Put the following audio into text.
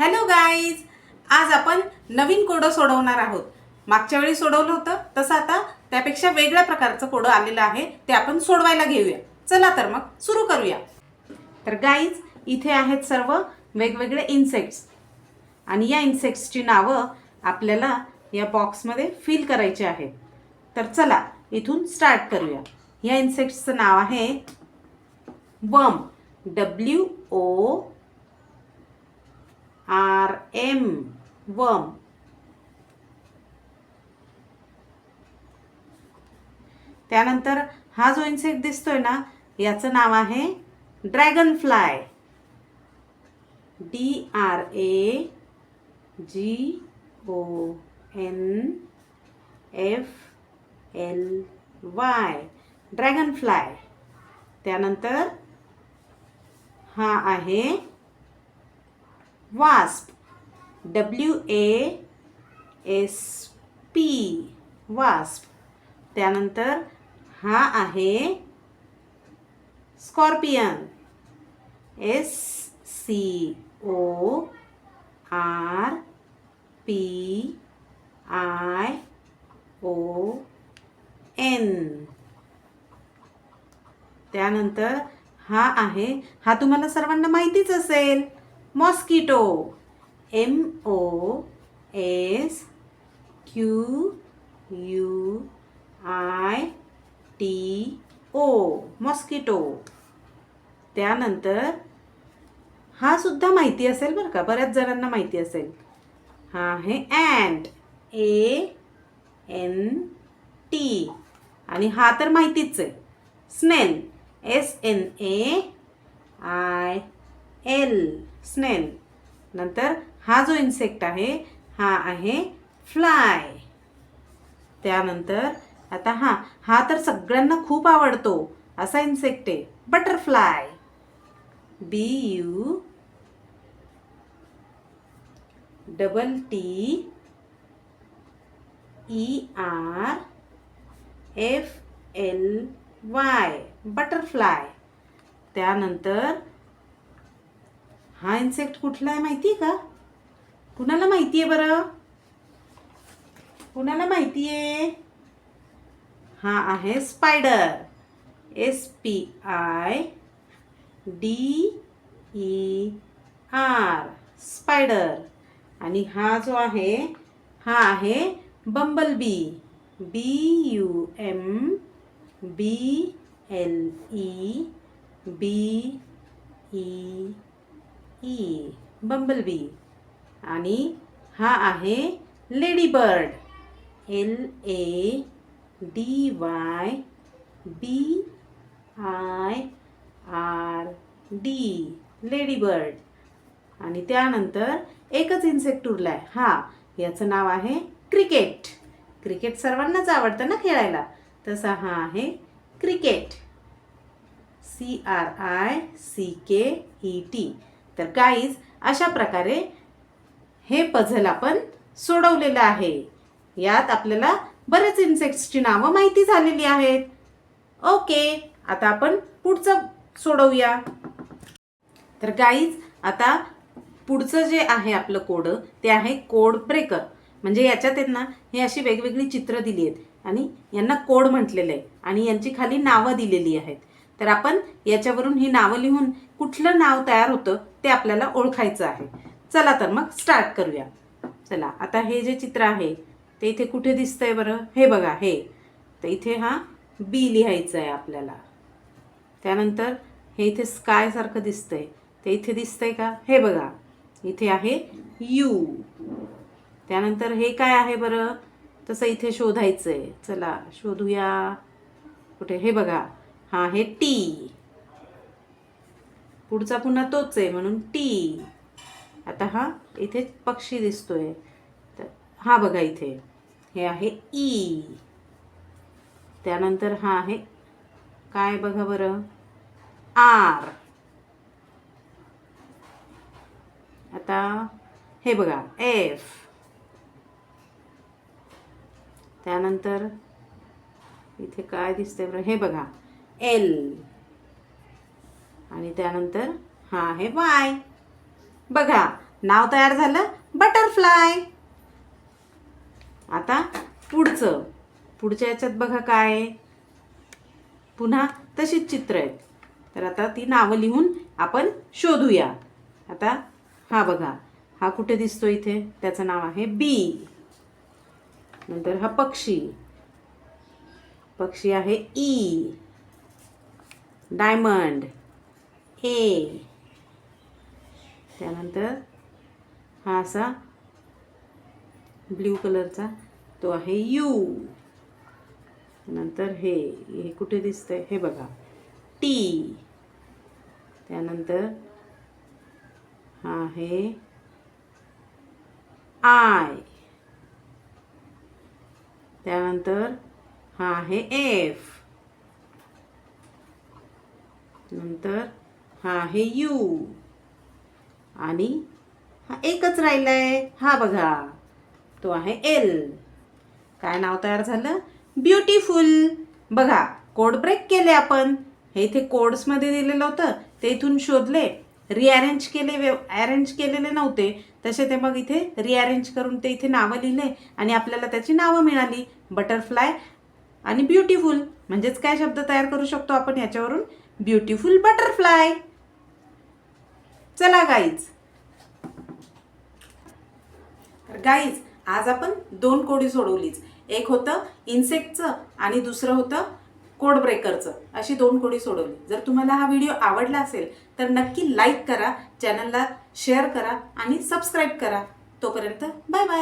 Hello guys आज आपण नवीन कोडं सोडवणार आहोत. मागच्या वेळी सोडवलं होतं तसं आता त्यापेक्षा वेगळ्या प्रकारचं कोडं आलेलं आहे ते आपण सोडवायला घेऊया. चला तर मग सुरू करूया. तर गाईज इथे आहेत सर्व वेगवेगळे इन्सेक्ट्स आणि या इन्सेक्ट्सची नावं आपल्याला या बॉक्समध्ये फिल करायची आहेत. तर चला इथून स्टार्ट करूया. या इन्सेक्ट्सचं नाव आहे worm W O R M worm. त्यानंतर हा जो इन्सेक्ट दिसतोय ना याचं नाव आहे dragonfly D R A G O N F L Y. Dragonfly त्यानंतर हा आहे wasp W A S P wasp. त्यानंतर हा आहे scorpion S C O R P I O N त्यानंतर हा आहे हा तुम्हाला सर्वांना माहितीच असेल. Mosquito M O S Q U I T O mosquito त्यानंतर हा सुद्धा माहिती असेल बरं का बऱ्याच जणांना माहिती असेल. हा आहे अँड ए एन टी आणि हा तर माहितीच आहे. Snail S N A I L snail. नंतर हा जो इन्सेक्ट आहे हा आहे फ्लाय. त्यानंतर आता हा हा तर सगळ्यांना खूप आवडतो असा इन्सेक्ट आहे butterfly. B U double T E R F L Y butterfly. त्यानंतर हा इन्सेक्ट कुठला आहे माहिती आहे का? कुणाला माहिती आहे बरं? कुणाला माहिती आहे हा आहे spider S P I D E R spider आणि हा जो आहे हा आहे bumblebee B U M B L E B E E bumblebee आणि हा आहे ladybird L A D Y B I R D ladybird आणि त्यानंतर एकच इन्सेक्ट उरला आहे हा याचं नाव आहे क्रिकेट क्रिकेट सर्वांनाच आवडतं ना खेळायला. तसा हा आहे cricket C R I C K E T तर गाईज अशा प्रकारे हे पझल आपण सोडवलेलं आहे. यात आपल्याला बरेच इन्सेक्ट्सची नावं माहिती झालेली आहेत. ओके आता आपण पुढचं सोडवूया. तर गाईज आता पुढचं जे आहे आपलं कोड ते आहे कोड ब्रेकर म्हणजे याच्यात त्यांना हे अशी वेगवेगळी चित्र दिली आहेत आणि यांना कोड म्हटलेलं आहे आणि यांची खाली नावं दिलेली आहेत. तर आपण याच्यावरून ही नावं लिहून कुठलं नाव तयार होतं ते आपल्याला ओळखायचं आहे. चला तर मग स्टार्ट करूया. चला आता हे जे चित्र आहे ते इथे कुठे दिसतंय बरं? हे बघा हे. तर इथे हा बी लिहायचं आहे आपल्याला. त्यानंतर हे इथे स्कायसारखं दिसतंय. ते इथे दिसतंय का? हे बघा. इथे आहे यू त्यानंतर हे काय आहे बरं? तसं इथे शोधायचं आहे चला शोधूया. कुठे? हे बघा. हा आहे टी पुढचा पुन्हा तोच आहे म्हणून टी आता हा इथे पक्षी दिसतोय. तर हा बघा इथे. हे आहे ई त्यानंतर हा आहे काय बघा बरं? आर आता हे बघा एफ त्यानंतर इथे काय दिसतंय बरं? हे बघा. एल आणि त्यानंतर हा आहे वाय बघा नाव तयार झालं बटरफ्लाय आता पुढचं. पुढच्या याच्यात बघा काय पुन्हा तशीच चित्र आहेत. तर आता ती नावं लिहून आपण शोधूया. आता हा बघा हा कुठे दिसतो इथे? त्याचं नाव आहे बी नंतर हा पक्षी. पक्षी आहे ई डायमंड. ए त्यानंतर हा असा ब्ल्यू कलरचा तो आहे यू. नंतर हे हे कुठे दिसतंय? हे बघा. टी. त्यानंतर हा आहे आय. त्यानंतर हा आहे एफ. नंतर हा आहे यू. आणि हा एकच राहिलाय. हा बघा. तो आहे एल. काय नाव तयार झालं? ब्युटिफुल. बघा कोड ब्रेक केले आपण. हे इथे कोड्समध्ये दिलेलं होतं. ते इथून शोधले. रिअरेंज केले व्यव अरेंज केलेले नव्हते. तसे ते मग इथे रिअरेंज करून ते इथे नावं लिहिले आणि आपल्याला त्याची नावं मिळाली. बटरफ्लाय आणि ब्युटिफुल म्हणजेच काय शब्द तयार करू शकतो आपण याच्यावरून? Beautiful butterfly. चला गाईज गाईज आज आपण दोन कोडी सोडवलीच. एक होतं इन्सेक्टचं आणि दुसरं होतं कोड ब्रेकरचं अशी दोन कोडी सोडवली. जर तुम्हाला हा व्हिडिओ आवडला असेल तर नक्की लाईक करा चॅनलला शेअर करा आणि सबस्क्राईब करा. तोपर्यंत बाय बाय